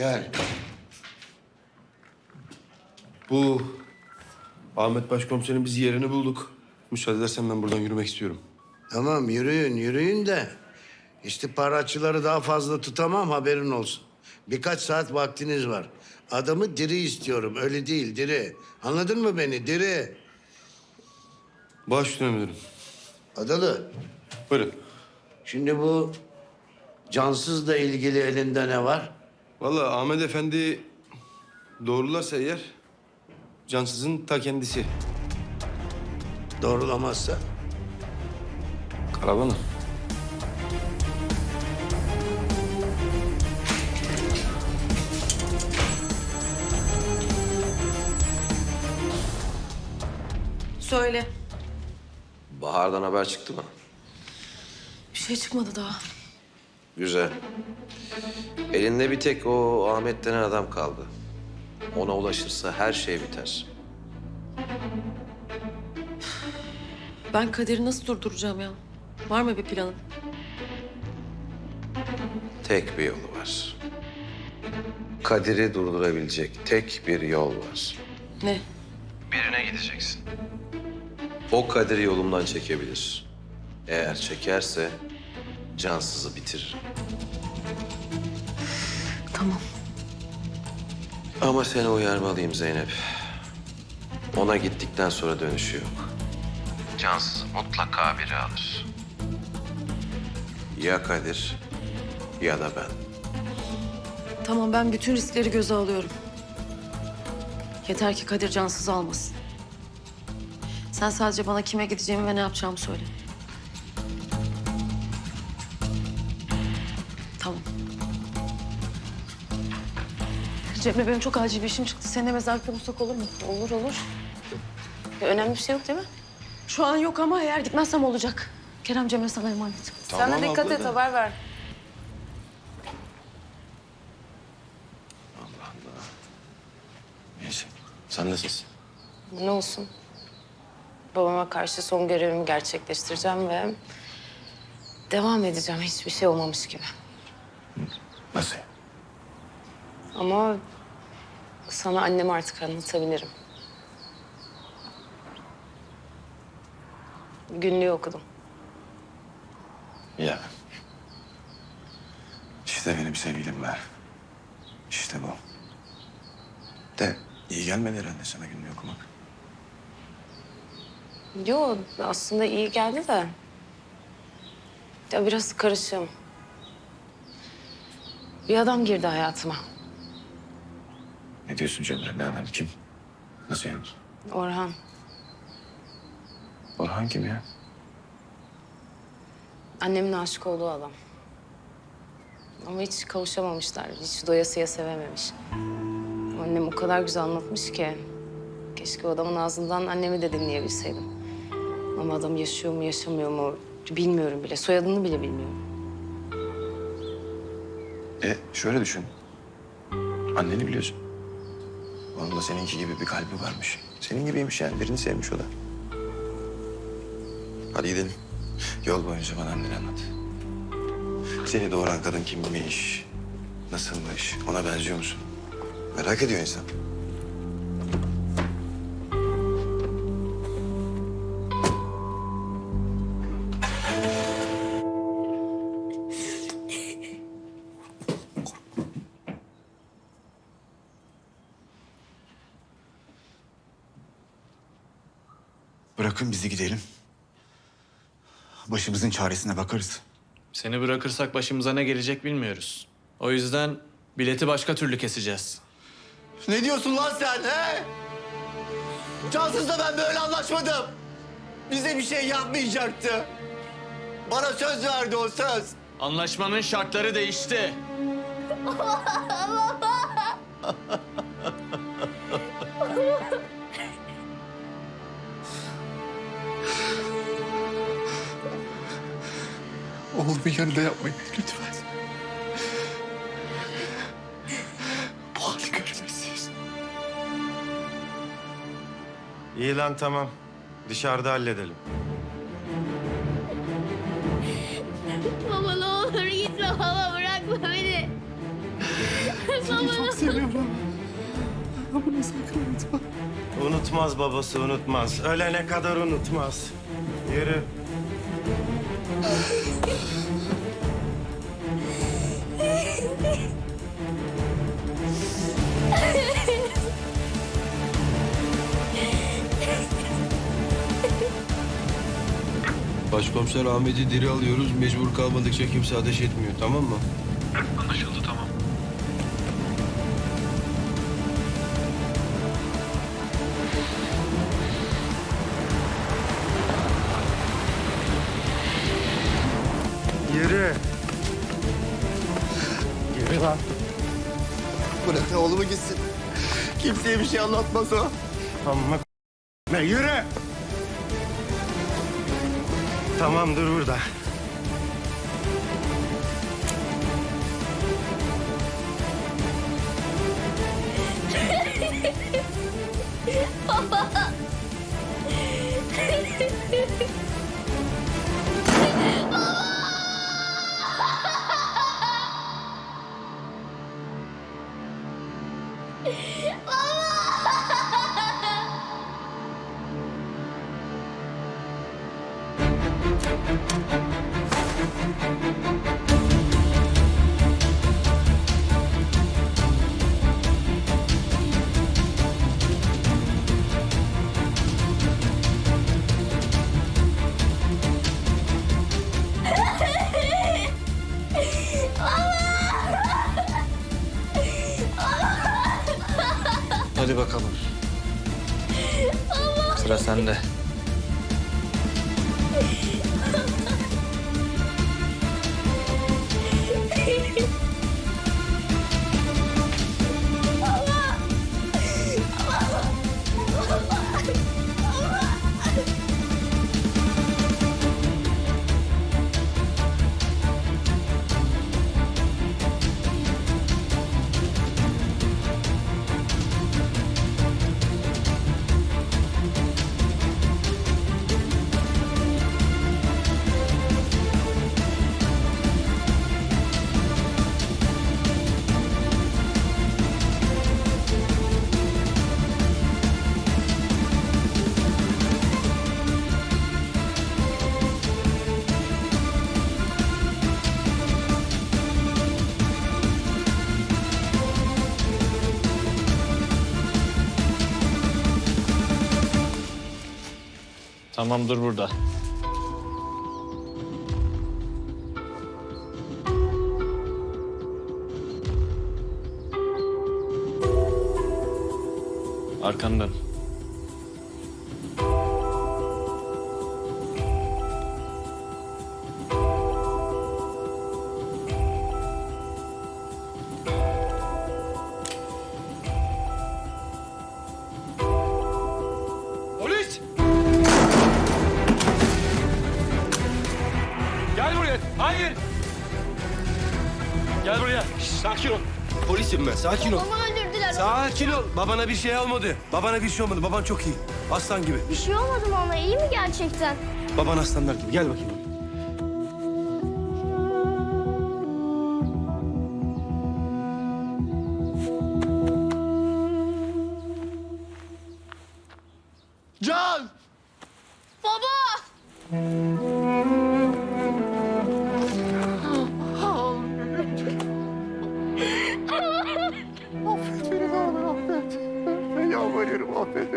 Gel. Bu Ahmet Başkomiserin biz yerini bulduk. Müsaade edersen ben buradan yürümek istiyorum. Tamam yürüyün yürüyün de istihbaratçıları daha fazla tutamam haberin olsun. Birkaç saat vaktiniz var. Adamı diri istiyorum öyle değil diri. Anladın mı beni diri? Baş üstüne müdürüm. Adalı Buyurun. şimdi bu cansızla ilgili elinde ne var? Vallahi Ahmet Efendi doğrularsa eğer cansızın ta kendisi. Doğrulamazsa Karavanı. Söyle. Bahar'dan haber çıktı mı? Bir şey çıkmadı daha. Güzel. Elinde bir tek o Ahmet denen adam kaldı. Ona ulaşırsa her şey biter. Ben Kadir'i nasıl durduracağım ya? Var mı bir planın? Tek bir yolu var. Kadir'i durdurabilecek tek bir yol var. Ne? Birine gideceksin. O Kadir'i yolumdan çekebilir. Eğer çekerse cansızı bitirir. Tamam. Ama seni uyarmalıyım Zeynep. Ona gittikten sonra dönüşü yok. Cansız mutlaka biri alır. Ya Kadir ya da ben. Tamam ben bütün riskleri göze alıyorum. Yeter ki Kadir cansız almasın. Sen sadece bana kime gideceğimi ve ne yapacağımı söyle. Cemre benim çok acil bir işim çıktı. Seninle mezarlıkta bulsak olur mu? Olur olur. Ya, önemli bir şey yok değil mi? Şu an yok ama eğer gitmezsem olacak. Kerem Cemre sana emanet. Sen de dikkat et haber ver. Neyse. Sen nasılsın? Ne olsun? Babama karşı son görevimi gerçekleştireceğim ve devam edeceğim hiçbir şey olmamış gibi. Nasıl? Ama sana annemi artık anlatabilirim. Günlüğü okudum. Ya. İşte benim sevgilim var. İşte bu. De iyi gelmedi herhalde sana günlüğü okumak. Yo aslında iyi geldi de. Ya biraz karışım. Bir adam girdi hayatıma. Ne diyorsun Cemre? Ne adam kim? Nasıl yani? Orhan. Orhan kim ya? Annemin aşık olduğu adam. Ama hiç kavuşamamışlar. Hiç doyasıya sevememiş. Annem o kadar güzel anlatmış ki. Keşke o adamın ağzından annemi de dinleyebilseydim. Ama adam yaşıyor mu yaşamıyor mu bilmiyorum bile. Soyadını bile bilmiyorum. E şöyle düşün. Anneni biliyorsun. Onun da seninki gibi bir kalbi varmış. Senin gibiymiş yani. Birini sevmiş o da. Hadi gidelim. Yol boyunca bana anneni anlat. Seni doğuran kadın kimmiş? Nasılmış? Ona benziyor musun? Merak ediyor insan. Bırakın bizi gidelim. Başımızın çaresine bakarız. Seni bırakırsak başımıza ne gelecek bilmiyoruz. O yüzden bileti başka türlü keseceğiz. Ne diyorsun lan sen he? Cansız'la ben böyle anlaşmadım. Bize bir şey yapmayacaktı. Bana söz verdi o söz. Anlaşmanın şartları değişti. Oğlumun yanında yapmayın lütfen. Bu hali görmesin. İyi lan tamam. Dışarıda halledelim. Baba ne olur gitme baba bırakma beni. Seni çok seviyorum. Bunu sakın unutma. Unutmaz babası unutmaz. Ölene kadar unutmaz. Yürü. Başkomiser Ahmet'i diri alıyoruz. Mecbur kalmadıkça kimse ateş etmiyor. Tamam mı? Yürü. Yürü lan. Bırak oğlumu gitsin. Kimseye bir şey anlatmaz o. Amma ne yürü. Tamam dur burada. Hadi Tamam dur burada. Arkandan. Sakin ol. Babamı öldürdüler. Sakin ol. Babana bir şey olmadı. Babana bir şey olmadı. Baban çok iyi. Aslan gibi. Bir şey olmadı mı ona? İyi mi gerçekten? Baban aslanlar gibi. Gel bakayım.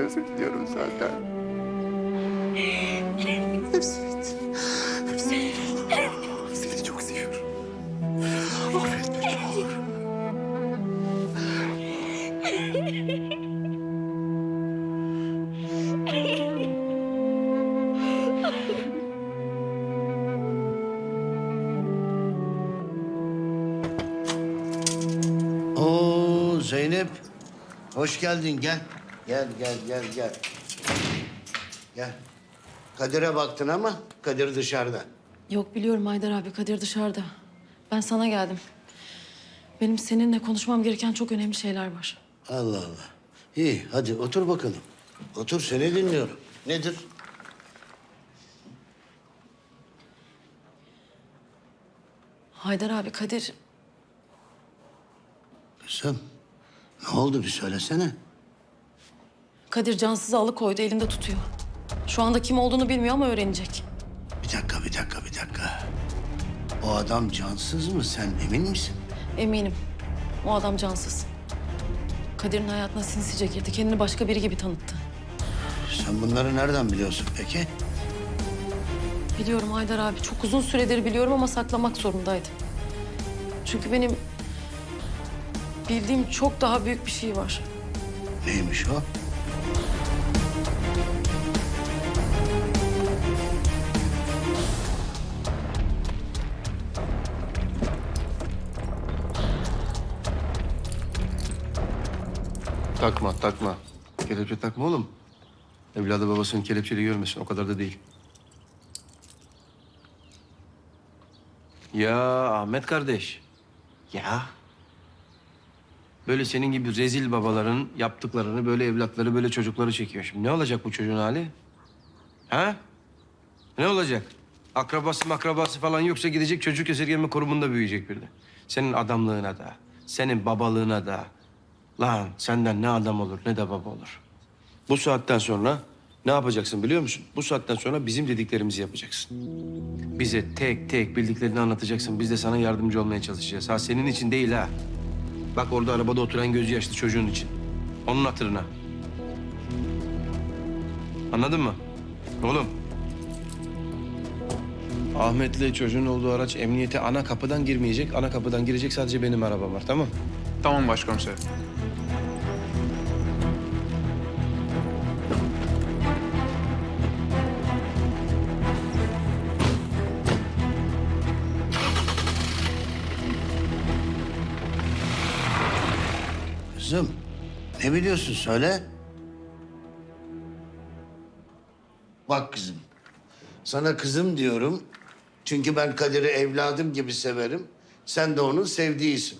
Özür diliyorum senden. Hepsi bitti. Hepsi bitti. Seni çok seviyorum. Affet beni ne olur. Zeynep. Hoş geldin gel. Gel gel gel gel. Gel. Kadir'e baktın ama Kadir dışarıda. Yok biliyorum Haydar abi Kadir dışarıda. Ben sana geldim. Benim seninle konuşmam gereken çok önemli şeyler var. Allah Allah. İyi hadi otur bakalım. Otur seni dinliyorum. Nedir? Haydar abi Kadir Kızım ne oldu bir söylesene. Kadir cansızı alıkoydu elinde tutuyor. Şu anda kim olduğunu bilmiyor ama öğrenecek. Bir dakika bir dakika bir dakika. O adam cansız mı sen emin misin? Eminim. O adam cansız. Kadir'in hayatına sinsice girdi. Kendini başka biri gibi tanıttı. Sen bunları nereden biliyorsun peki? Biliyorum Haydar abi. Çok uzun süredir biliyorum ama saklamak zorundaydım. Çünkü benim bildiğim çok daha büyük bir şey var. Neymiş o? Takma takma. Kelepçe takma oğlum. Evladı babasının kelepçeli görmesin. O kadar da değil. Ya Ahmet kardeş. Ya. Böyle senin gibi rezil babaların yaptıklarını böyle evlatları böyle çocukları çekiyor. Şimdi ne olacak bu çocuğun hali? Ha? Ne olacak? Akrabası makrabası falan yoksa gidecek çocuk esirgeme kurumunda büyüyecek bir de. Senin adamlığına da, senin babalığına da. Lan senden ne adam olur ne de baba olur. Bu saatten sonra ne yapacaksın biliyor musun? Bu saatten sonra bizim dediklerimizi yapacaksın. Bize tek tek bildiklerini anlatacaksın. Biz de sana yardımcı olmaya çalışacağız. Ha senin için değil ha. Bak orada arabada oturan gözü yaşlı çocuğun için. Onun hatırına. Anladın mı? Oğlum. Ahmet'le çocuğun olduğu araç emniyete ana kapıdan girmeyecek. Ana kapıdan girecek sadece benim arabam var tamam Tamam başkomiserim. Kızım ne biliyorsun söyle. Bak kızım. Sana kızım diyorum. Çünkü ben Kadir'i evladım gibi severim. Sen de onun sevdiğisin.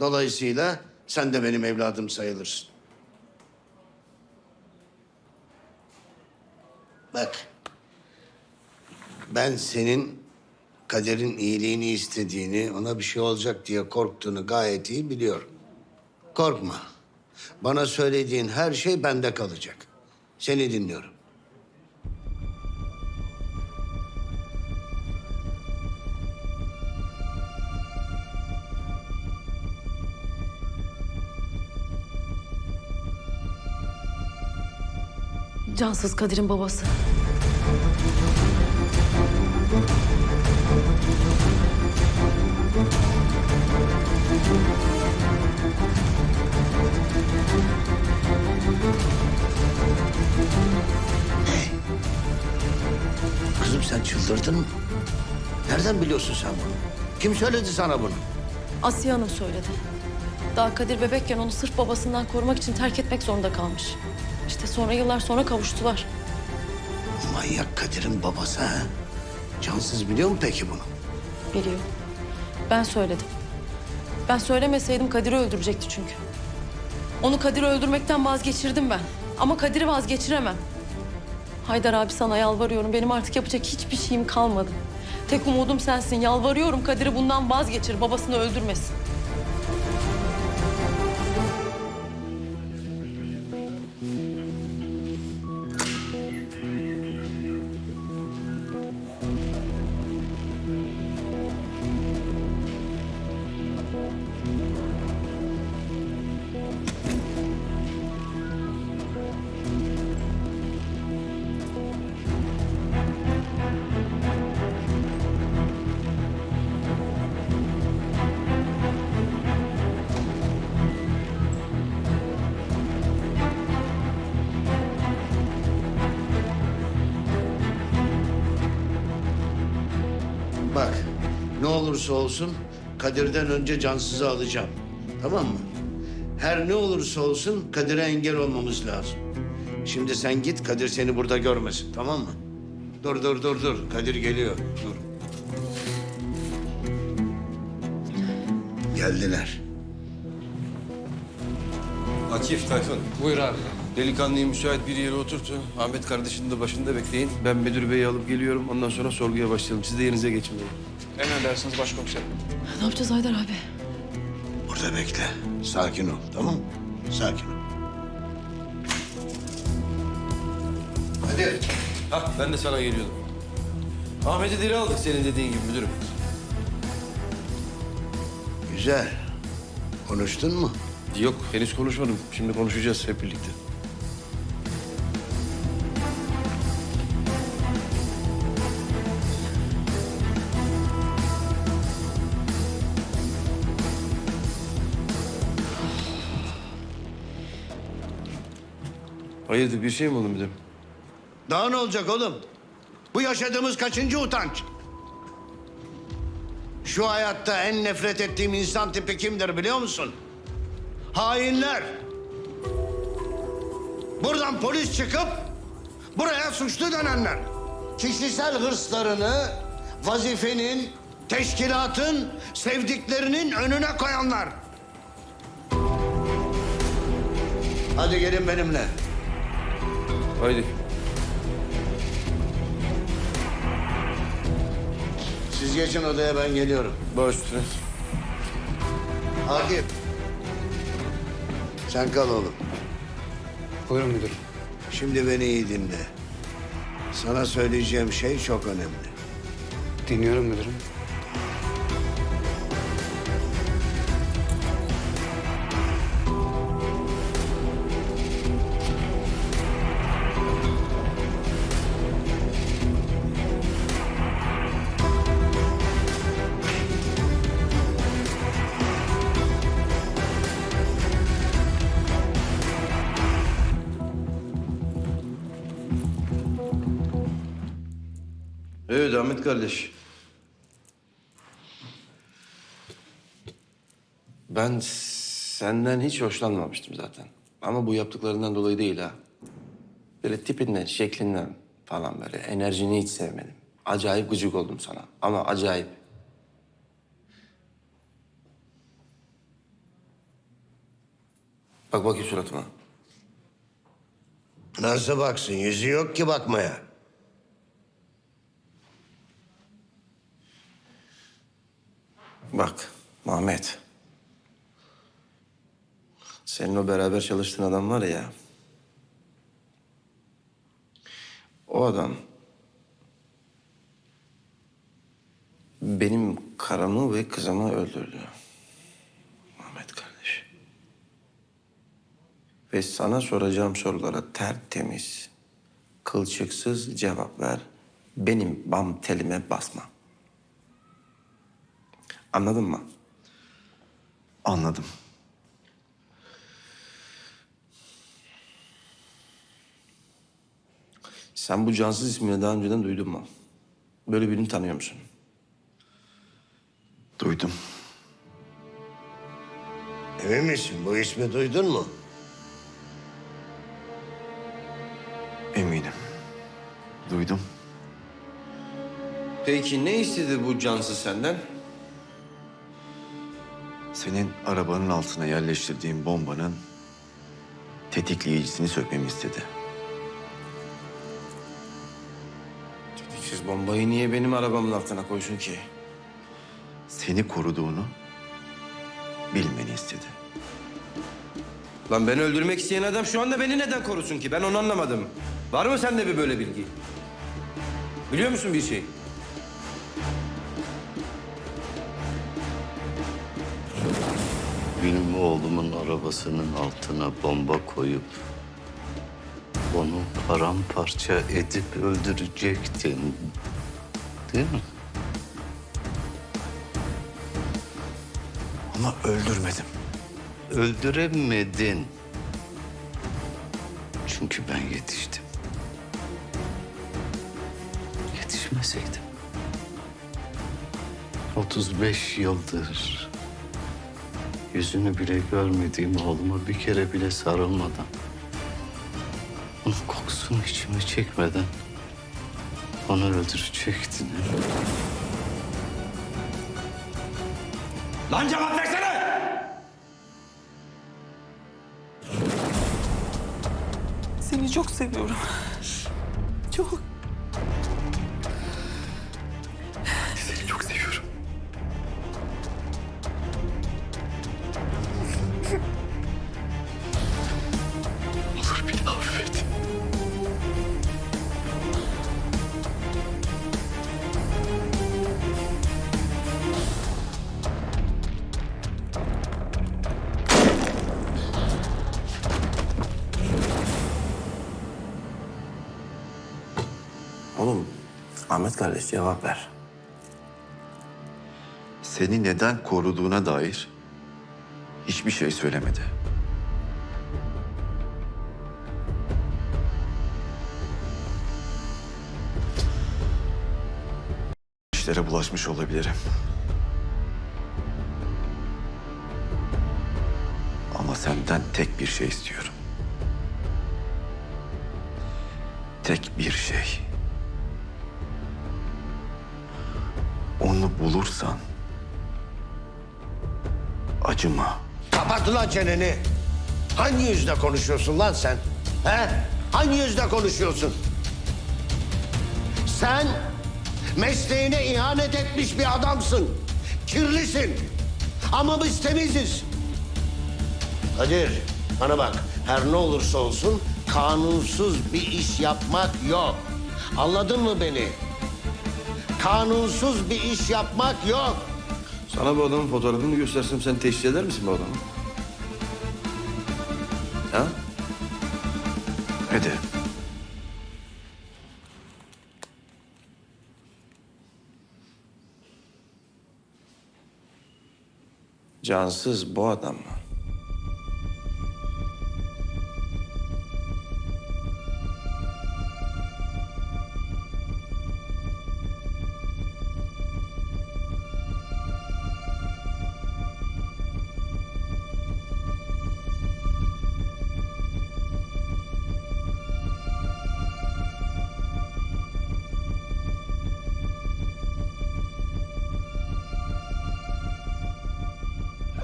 Dolayısıyla sen de benim evladım sayılırsın. Bak. Ben senin Kadir'in iyiliğini istediğini, ona bir şey olacak diye korktuğunu gayet iyi biliyorum. Korkma. Bana söylediğin her şey bende kalacak. Seni dinliyorum. Cansız Kadir'in babası. Kızım sen çıldırdın mı? Nereden biliyorsun sen bunu? Kim söyledi sana bunu? Asiye Hanım söyledi. Daha Kadir bebekken onu sırf babasından korumak için terk etmek zorunda kalmış. İşte sonra yıllar sonra kavuştular. Manyak Kadir'in babası ha? Cansız biliyor mu peki bunu? Biliyor. Ben söyledim. Ben söylemeseydim Kadir'i öldürecekti çünkü. Onu Kadir'i öldürmekten vazgeçirdim ben. Ama Kadir'i vazgeçiremem. Haydar abi sana yalvarıyorum. Benim artık yapacak hiçbir şeyim kalmadı. Tek umudum sensin. Yalvarıyorum Kadir'i bundan vazgeçir. Babasını öldürmesin. Olursa olsun Kadir'den önce cansızı alacağım. Tamam mı? Her ne olursa olsun Kadir'e engel olmamız lazım. Şimdi sen git Kadir seni burada görmesin tamam mı? Dur dur dur dur. Kadir geliyor. Dur. Geldiler. Akif Tayfun. Buyur abi. Delikanlıyı müsait bir yere oturtu. Ahmet kardeşinin de başında bekleyin. Ben müdür beyi alıp geliyorum. Ondan sonra sorguya başlayalım. Siz de yerinize geçin. Emredersiniz başkomiserim. Ne yapacağız Haydar abi? Burada bekle. Sakin ol tamam mı? Sakin ol. Hadi. Hah ben de sana geliyordum. Ahmet'i diri aldık senin dediğin gibi müdürüm. Güzel. Konuştun mu? Yok henüz konuşmadım. Şimdi konuşacağız hep birlikte. Hayırdır bir şey mi oldu müdürüm? Daha ne olacak oğlum? Bu yaşadığımız kaçıncı utanç? Şu hayatta en nefret ettiğim insan tipi kimdir biliyor musun? Hainler. Buradan polis çıkıp buraya suçlu dönenler. Kişisel hırslarını vazifenin, teşkilatın, sevdiklerinin önüne koyanlar. Hadi gelin benimle. Haydi. Siz geçin odaya ben geliyorum. Baş üstüne. Akif. Sen kal oğlum. Buyurun müdürüm. Şimdi beni iyi dinle. Sana söyleyeceğim şey çok önemli. Dinliyorum müdürüm. Evet Ahmet kardeş. Ben senden hiç hoşlanmamıştım zaten. Ama bu yaptıklarından dolayı değil ha. Böyle tipinden, şeklinden falan böyle enerjini hiç sevmedim. Acayip gıcık oldum sana. Ama acayip. Bak bakayım suratıma. Nasıl baksın? Yüzü yok ki bakmaya. Bak Mahmet. Senin o beraber çalıştığın adam var ya. O adam benim karımı ve kızımı öldürdü. Mahmet kardeş. Ve sana soracağım sorulara tertemiz, kılçıksız cevap ver. Benim bam telime basma. Anladın mı? Anladım. Sen bu cansız ismini daha önceden duydun mu? Böyle birini tanıyor musun? Duydum. Emin misin? Bu ismi duydun mu? Eminim. Duydum. Peki ne istedi bu cansız senden? Senin arabanın altına yerleştirdiğin bombanın tetikleyicisini sökmemi istedi. Siz bombayı niye benim arabamın altına koysun ki? Seni koruduğunu bilmeni istedi. Lan beni öldürmek isteyen adam şu anda beni neden korusun ki? Ben onu anlamadım. Var mı sende bir böyle bilgi? Biliyor musun bir şey? Benim oğlumun arabasının altına bomba koyup onu paramparça edip öldürecektin. Değil mi? Ama öldürmedim. Öldüremedin. Çünkü ben yetiştim. Yetişmeseydim. 35 yıldır yüzünü bile görmediğim oğluma bir kere bile sarılmadan, onun kokusunu içime çekmeden onu öldürecektin. Lan cevap versene! Seni çok seviyorum. Çok. Ahmet kardeş cevap ver. Seni neden koruduğuna dair hiçbir şey söylemedi. İşlere bulaşmış olabilirim. Ama senden tek bir şey istiyorum. Tek bir şey. Onu bulursan acıma. Kapat ulan çeneni. Hangi yüzle konuşuyorsun lan sen? He? Hangi yüzle konuşuyorsun? Sen mesleğine ihanet etmiş bir adamsın. Kirlisin. Ama biz temiziz. Kadir, bana bak. Her ne olursa olsun kanunsuz bir iş yapmak yok. Anladın mı beni? Kanunsuz bir iş yapmak yok. Sana bu adamın fotoğrafını göstersem sen teşhis eder misin bu adamı? Ha? Ederim. Cansız bu adam mı?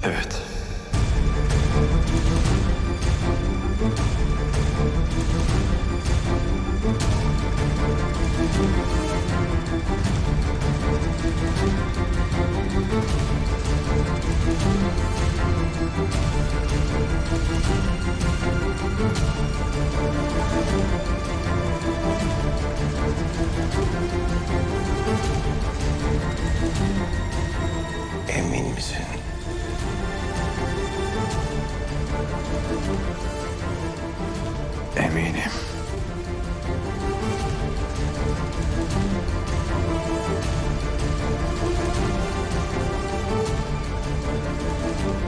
Evet. Emin misin? Eminim.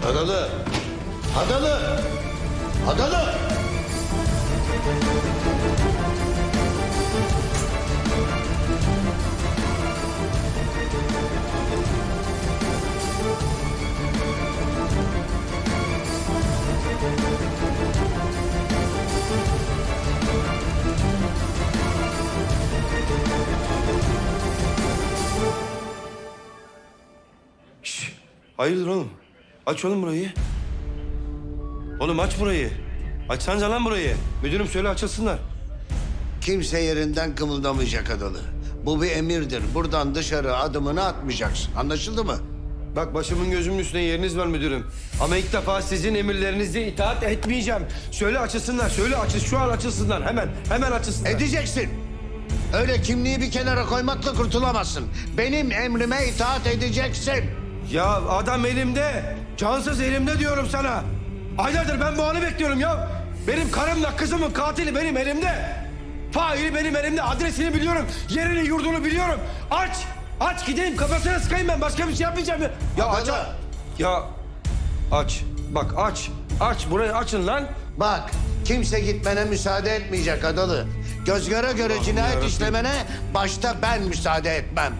Adalı. Adalı. Adalı. Hayırdır oğlum? Aç oğlum burayı. Oğlum aç burayı. Açsanıza lan burayı. Müdürüm söyle açılsınlar. Kimse yerinden kımıldamayacak Adalı. Bu bir emirdir. Buradan dışarı adımını atmayacaksın. Anlaşıldı mı? Bak başımın gözümün üstüne yeriniz var müdürüm. Ama ilk defa sizin emirlerinize itaat etmeyeceğim. Söyle açılsınlar, söyle açıl. Şu an açılsınlar. Hemen, hemen açılsınlar. Edeceksin. Öyle kimliği bir kenara koymakla kurtulamazsın. Benim emrime itaat edeceksin. Ya adam elimde. Cansız elimde diyorum sana. Aylardır ben bu anı bekliyorum ya. Benim karımla kızımın katili benim elimde. Faili benim elimde. Adresini biliyorum. Yerini yurdunu biliyorum. Aç. Aç gideyim kafasına sıkayım ben. Başka bir şey yapmayacağım ya. Ya aç. Ya aç. Bak aç. Aç burayı açın lan. Bak kimse gitmene müsaade etmeyecek Adalı. Göz göre göre cinayet yarabbim. işlemene başta ben müsaade etmem.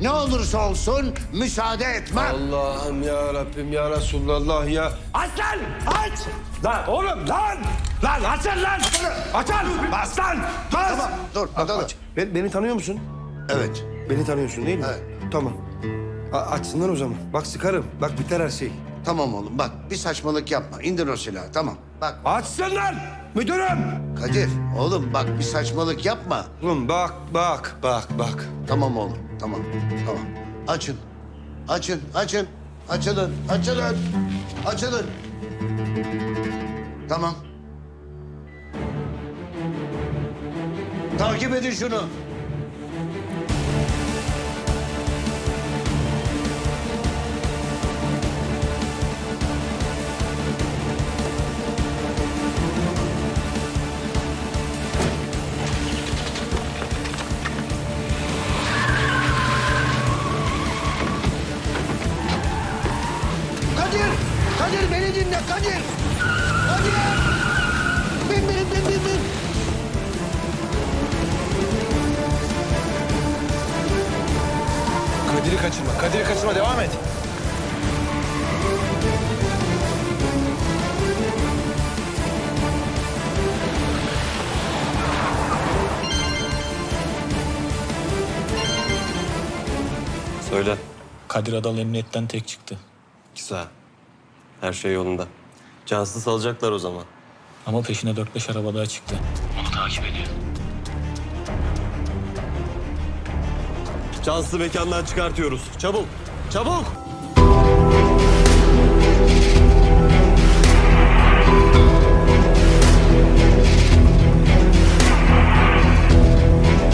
Ne olursa olsun müsaade etmem. Allah'ım ya Rabbim ya Resulallah ya. Aç lan! Aç! Lan oğlum lan! Lan açın lan! Açın! Bas lan! Bas! Tamam, dur, Adalı. aç. Ben, beni tanıyor musun? Evet. Beni tanıyorsun değil mi? Evet. Tamam. A- açsınlar o zaman. Bak sıkarım. Bak biter her şey. Tamam oğlum bak bir saçmalık yapma. İndir o silahı tamam. Bak Açsınlar! Müdürüm! Kadir oğlum bak bir saçmalık yapma. Oğlum bak bak bak bak. Tamam oğlum tamam tamam. Açın. Açın açın. Açılın açılın. Açılın. Tamam. Takip edin şunu. Kaçırma. Kadir'i kaçırma. Devam et. Söyle. Kadir Adal emniyetten tek çıktı. Güzel. Her şey yolunda. Cansız alacaklar o zaman. Ama peşine 4-5 araba daha çıktı. Cansız'ı mekandan çıkartıyoruz. Çabuk. Çabuk.